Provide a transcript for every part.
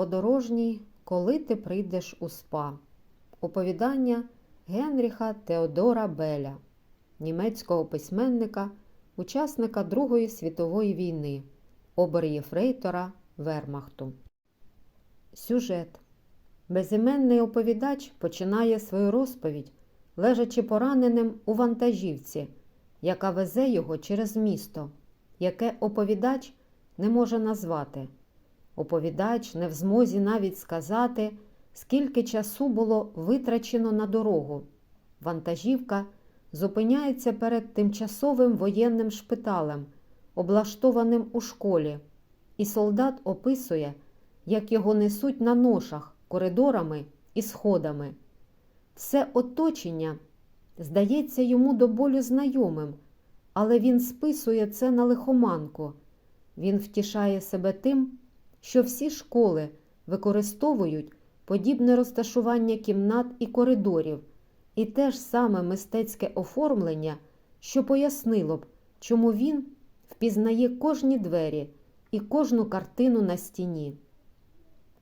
Подорожній, коли ти прийдеш у спа. Оповідання Генріха Теодора Беля, німецького письменника, учасника Другої світової війни, оберєфрейтора Вермахту. Сюжет. Безіменний оповідач починає свою розповідь, лежачи пораненим у вантажівці, яка везе його через місто, яке оповідач не може назвати. Оповідач не в змозі навіть сказати, скільки часу було витрачено на дорогу. Вантажівка зупиняється перед тимчасовим воєнним шпиталем, облаштованим у школі, і солдат описує, як його несуть на ношах коридорами і сходами. Все оточення здається йому до болю знайомим, але він списує це на лихоманку. Він втішає себе тим, що всі школи використовують подібне розташування кімнат і коридорів, і те ж саме мистецьке оформлення, що пояснило б, чому він впізнає кожні двері і кожну картину на стіні.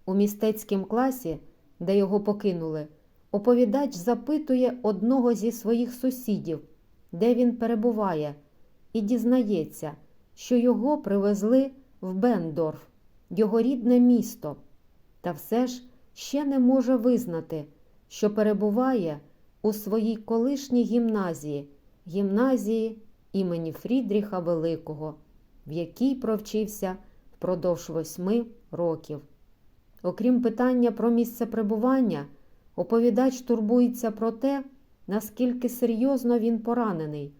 У містецькім класі, де його покинули, оповідач запитує одного зі своїх сусідів, де він перебуває, і дізнається, що його привезли в Бендорф, його рідне місто, та все ж ще не може визнати, що перебуває у своїй колишній гімназії, гімназії імені Фрідріха Великого, в якій провчився впродовж восьми років. Окрім питання про місце перебування, оповідач турбується про те, наскільки серйозно він поранений.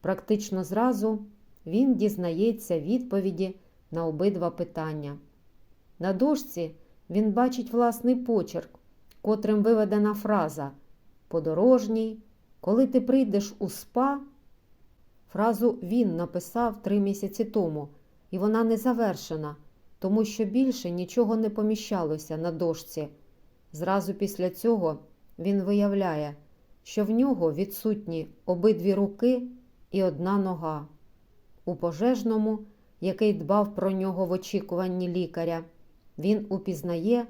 Практично зразу він дізнається відповіді на обидва питання. На дошці він бачить власний почерк, котрим виведена фраза Подорожній, коли ти прийдеш у спа. Фразу він написав три місяці тому, і вона не завершена, тому що більше нічого не поміщалося на дошці. Зразу після цього він виявляє, що в нього відсутні обидві руки і одна нога. У пожежному, який дбав про нього в очікуванні лікаря, він упізнає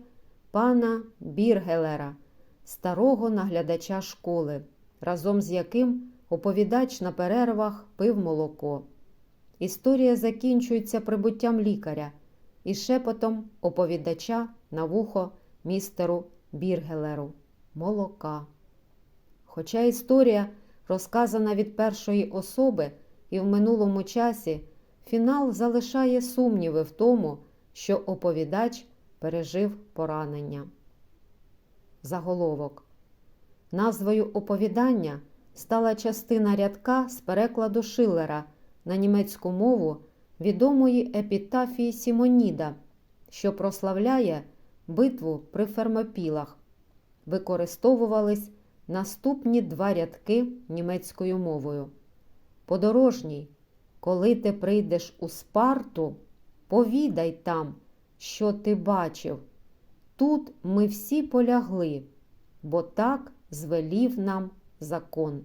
пана Біргелера, старого наглядача школи, разом з яким оповідач на перервах пив молоко. Історія закінчується прибуттям лікаря і шепотом оповідача на вухо містеру Біргелеру молока. Хоча історія розказана від першої особи і в минулому часі, фінал залишає сумніви в тому, що оповідач пережив поранення. Заголовок. Назвою оповідання стала частина рядка з перекладу Шиллера на німецьку мову відомої епітафії Сімоніда, що прославляє битву при Фермопілах. Використовувались наступні два рядки німецькою мовою. Подорожній, коли ти прийдеш у Спарту, повідай там, що ти бачив. Тут ми всі полягли, бо так звелів нам закон.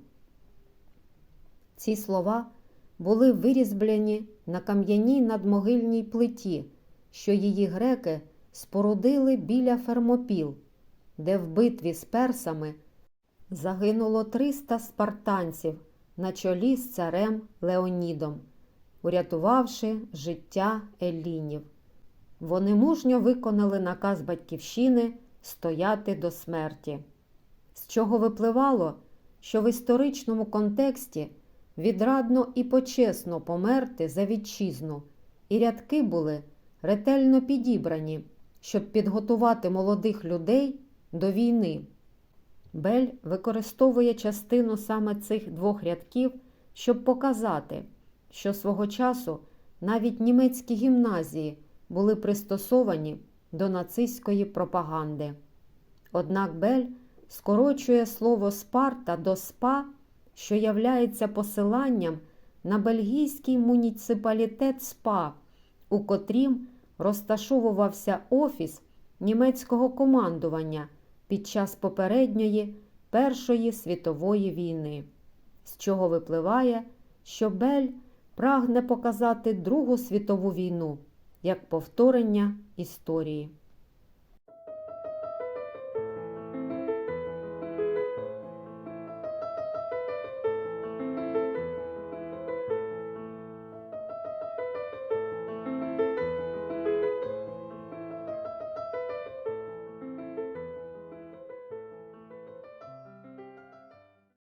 Ці слова були вирізблені на кам'яній надмогильній плиті, що її греки спорудили біля Фермопіл, де в битві з персами загинуло 300 спартанців на чолі з царем Леонідом, урятувавши життя елінів. Вони мужньо виконали наказ батьківщини стояти до смерті, з чого випливало, що в історичному контексті відрадно і почесно померти за вітчизну, і рядки були ретельно підібрані, щоб підготувати молодих людей до війни. Бель використовує частину саме цих двох рядків, щоб показати, що свого часу навіть німецькі гімназії були пристосовані до нацистської пропаганди. Однак Бель скорочує слово Спарта до СПА, що являється посиланням на бельгійський муніципалітет СПА, у котрім розташовувався офіс німецького командування під час попередньої Першої світової війни, з чого випливає, що Бель прагне показати Другу світову війну як повторення історії.